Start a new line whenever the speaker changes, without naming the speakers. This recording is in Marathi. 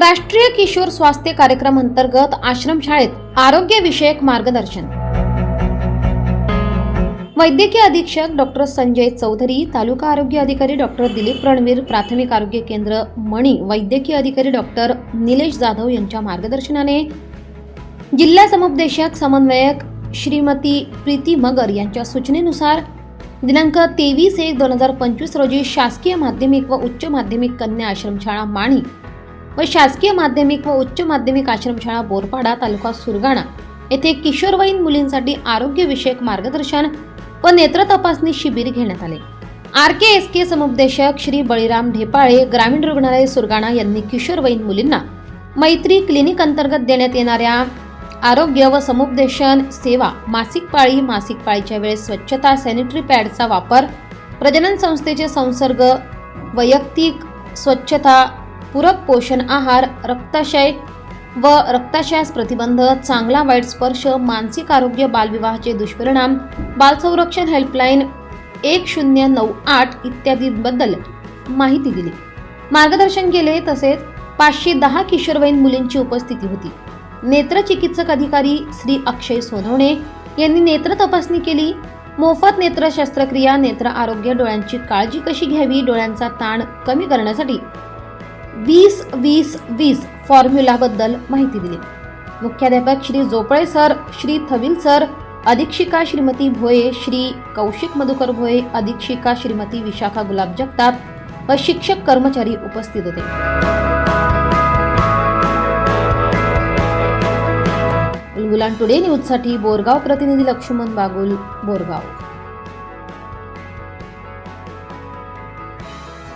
राष्ट्रीय किशोर स्वास्थ्य कार्यक्रम अंतर्गत आश्रमशाळेत आरोग्यविषयक मार्गदर्शन. वैद्यकीय अधीक्षक डॉक्टर संजय चौधरी तालुका आरोग्य अधिकारी डॉक्टर दिलीप रणवीर प्राथमिक आरोग्य केंद्र मणी वैद्यकीय अधिकारी डॉक्टर निलेश जाधव यांच्या मार्गदर्शनाने जिल्हा समुपदेशक समन्वयक श्रीमती प्रीती मगर यांच्या सूचनेनुसार दिनांक तेवीस एक दोन हजार पंचवीस रोजी शासकीय माध्यमिक व उच्च माध्यमिक कन्या आश्रमशाळा माणी व शासकीय माध्यमिक व उच्च माध्यमिक आश्रमशाळा बोरपाडा तालुका सुरगाणा येथे किशोरवयीन मुलींसाठी आरोग्यविषयक मार्गदर्शन व नेत्र तपासणी शिबिर घेण्यात आले. आर के एस के समुपदेशक श्री बळीराम ढेपाळे ग्रामीण रुग्णालय सुरगाणा यांनी किशोरवयीन मुलींना मैत्री क्लिनिक अंतर्गत देण्यात येणाऱ्या आरोग्य व समुपदेशन सेवा मासिक पाळी मासिक पाळीच्या वेळेस स्वच्छता सॅनिटरी पॅडचा वापर प्रजनन संस्थेचे संसर्ग वैयक्तिक स्वच्छता पूरक पोषण आहार रक्ताशय व रक्ताशयास प्रतिबंध चांगला वाईट स्पर्श मानसिक आरोग्य बालविवाहाचे दुष्परिणाम बालसंरक्षण हेल्पलाईन एक शून्य नऊ आठ इत्यादींबद्दल माहिती दिली. मार्गदर्शन केले तसेच पाचशे दहा किशोरवयीन मुलींची उपस्थिती होती. नेत्रचिकित्सक अधिकारी श्री अक्षय सोनवणे यांनी नेत्र तपासणी केली. मोफत नेत्र शस्त्रक्रिया नेत्र आरोग्य डोळ्यांची काळजी कशी घ्यावी डोळ्यांचा ताण कमी करण्यासाठी वीस वीस वीस फॉर्म्युलाबद्दल माहिती दिली. मुख्याध्यापक श्री जोपळे सर श्री थविल सर अधीक्षिका श्रीमती भोये श्री कौशिक मधुकर भोये अधीक्षिका श्रीमती विशाखा गुलाब जगताप व शिक्षक कर्मचारी उपस्थित होते. उलगुलान टुडे न्यूजसाठी बोरगाव प्रतिनिधी लक्ष्मण बागुल बोरगाव.